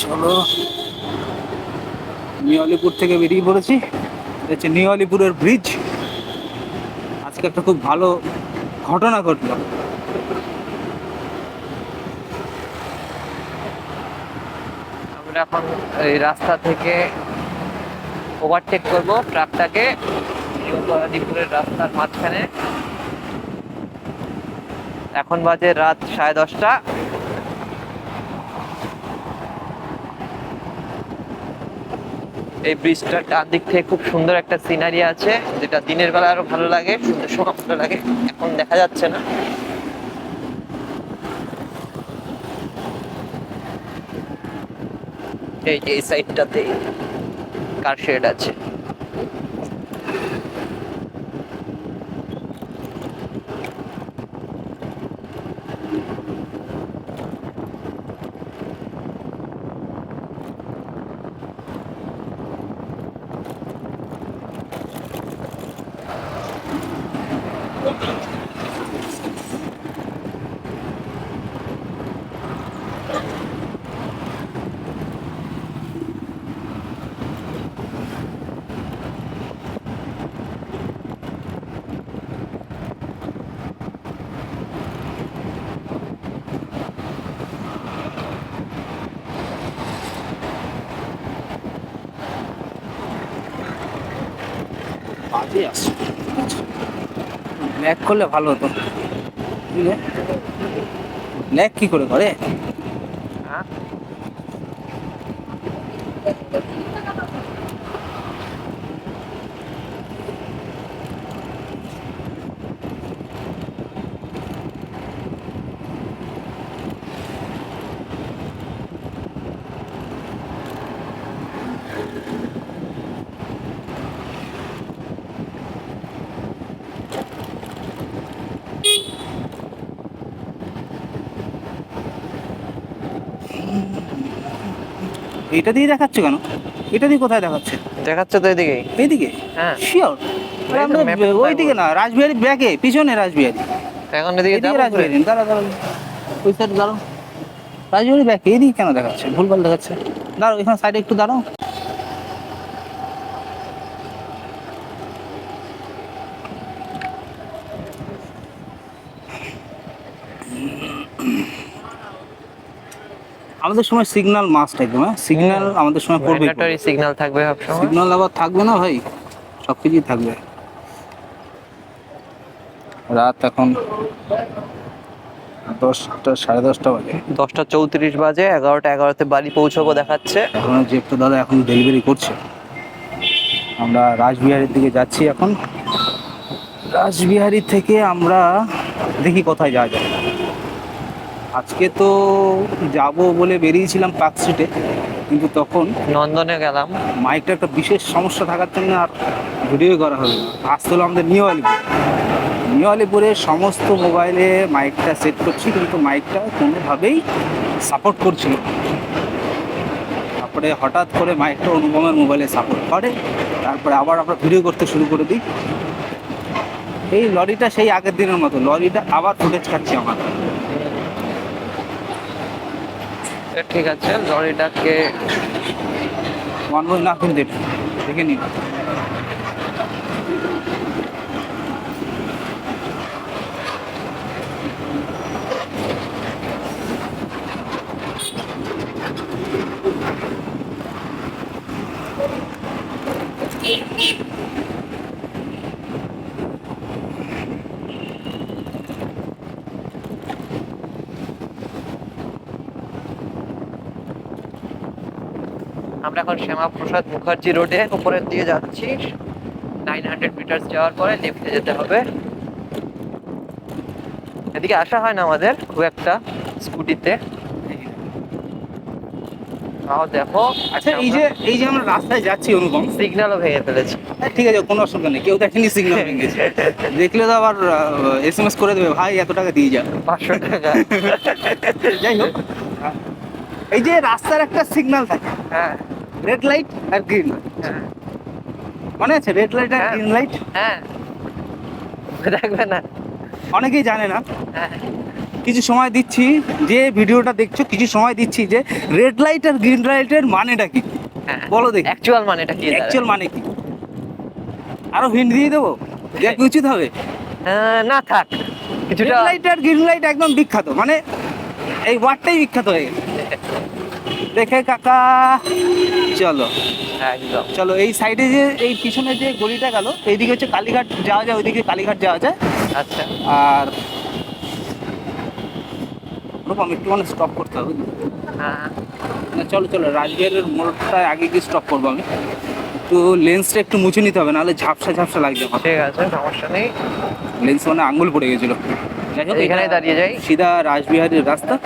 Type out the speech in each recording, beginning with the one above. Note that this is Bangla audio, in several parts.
চলো। নিউ থেকে বেরিয়ে পড়েছি। হচ্ছে নিউ আলিপুরের ব্রিজ আজকে একটা খুব ভালো ঘটনা ঘটলো। আমরা এখন এই রাস্তা থেকে ওভারটেক করব ট্রাকটাকে নিউ আলিপুরের রাস্তার মাঝখানে। এখন বাজে রাত সাড়ে দশটা। এই ব্রিজটার ডান দিক থেকে খুব সুন্দর একটা সিনারি আছে, যেটা দিনের বেলা আরও ভালো লাগে সুন্দর সময় ভালো লাগে, এখন দেখা যাচ্ছে না। এই যে এই সাইডটাতে কার শেড আছে? বাজে আসছে ল্যাক করলে ভালো হতো। বুঝলে? ল্যাক কি করে করে? হ্যাঁ। এটা দিয়ে দেখাচ্ছে কেন? এটা দিয়ে কোথায় দেখাচ্ছে? দেখাচ্ছে তো এদিকে। এদিকে? হ্যাঁ। শিওর ওই দিকে না রাজবিহারী ব্যাকে পিছনে রাজবিহারী। এখন এদিকে রাজবিহারী দাঁড়া দাঁড়া ওই সাইড দাঁড়াও। রাজবিহারী ব্যাকে এদিকে কেন দেখাচ্ছে? ভুলভাল দেখাচ্ছে। দাঁড়াও এখানে সাইডে একটু দাঁড়াও। আমাদের সময় সিগন্যাল মাস্ট একদম হ্যাঁ? সিগন্যাল আমাদের সময় পড়বে ম্যান্ডেটরি সিগন্যাল থাকবে সবসময়। সিগন্যাল আবার থাকবে না ভাই? সব কিছুই থাকবে। রাত এখন দশটা সাড়ে দশটা বাজে। দশটা চৌত্রিশ বাজে এগারোটা এগারোতে বাড়ি পৌঁছবো দেখাচ্ছে। এখন জেপটা দাদা এখন ডেলিভারি করছে। আমরা রাসবিহারির দিকে যাচ্ছি এখন। রাসবিহারি থেকে আমরা দেখি কোথায় যাওয়া যায়। আজকে তো যাব বলে বেরিয়েছিলাম পার্ক স্ট্রিটে কিন্তু তখন নন্দনে গেলাম। মাইকটা একটা বিশেষ সমস্যা থাকার জন্য আর ভিডিও করা হবে না। আসতে হলো আমাদের নিউ আলিপুর। নিউ আলিপুরে সমস্ত মোবাইলে মাইকটা সেট করছি কিন্তু মাইকটা কোনোভাবেই সাপোর্ট করছিল তারপরে হঠাৎ করে মাইকটা অনুপমের মোবাইলে সাপোর্ট করে তারপরে আবার আমরা ভিডিও করতে শুরু করে দিই। এই লরিটা সেই আগের দিনের মতো লরিটা আবার ফুটেজ খাচ্ছি আমার ঠিক আছে লরিটাকে ওয়ান না দেখে দেখে নিন। আমরা এখন শ্যামাপ্রসাদ মুখার্জি রোডে উপরের দিকে যাচ্ছি। নাইন হান্ড্রেড মিটার যাওয়ার পরে লেফটে যেতে হবে। এদিকে আসা হয় না আমাদের খুব একটা স্কুটিতে। তাও দেখো আচ্ছা এই যে এই যে আমরা রাস্তায় যাচ্ছি অনুপম। সিগন্যালও ভেঙে ফেলেছি। হ্যাঁ, ঠিক আছে কোনো অসুবিধা নেই কেউ দেখেনি সিগন্যাল ভেঙেছে দেখলে তো আবার এস এম এস করে দেবে ভাই এত টাকা দিয়ে যা। পাঁচশো টাকা। যাই হোক। এই যে রাস্তার একটা সিগন্যাল থাকে। হ্যাঁ। রেড লাইট আর গ্রিন হ্যাঁ। মনে আছে রেড লাইট আর হ্যাঁ। গ্রিন লাইট হ্যাঁ। দেখবে না। অনেকেই জানে না। হ্যাঁ। কিছু সময় দিচ্ছি যে ভিডিওটা দেখছ কিছু সময় দিচ্ছি যে রেড লাইট আর গ্রিন লাইটের মানেটা কি? হ্যাঁ। বলো দেখি। অ্যাকচুয়াল মানেটা কি? অ্যাকচুয়াল মানে কি? আরও হিন্ট দিয়ে দেবো? দেখ উচিত হবে? না থাক। কিছুটা রেড লাইট আর গ্রিন লাইট একদম বিখ্যাত। মানে এই ওয়ার্ডটাই বিখ্যাত হয়ে গেছে। দেখে কাকা। চলো। একদম। চলো এই সাইডে যে এই পিছনে যে গলিটা গেল এইদিকে হচ্ছে কালীঘাট যাওয়া যায় ওইদিকে কালীঘাট যাওয়া যায়। আচ্ছা। আর রূপম একটু মানে স্টপ করতে হবে। হ্যাঁ। না, চলো চলো রাজবিহারের মোড়টা আগে গিয়ে স্টপ করব আমি। একটু লেন্সটা একটু মুছে নিতে হবে নাহলে ঝাপসা ঝাপসা ঠিক আছে সমস্যা নেই। লেন্স মানে আঙ্গুল পড়ে গেছিল। যাই হোক দাঁড়িয়ে যাই। সিধা রাজবিহারের রাস্তা।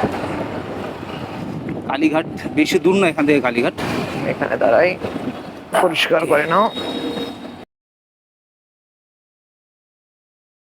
কালীঘাট বেশি দূর না এখান থেকে কালীঘাট। এখানে দাঁড়াই পরিষ্কার করে নাও।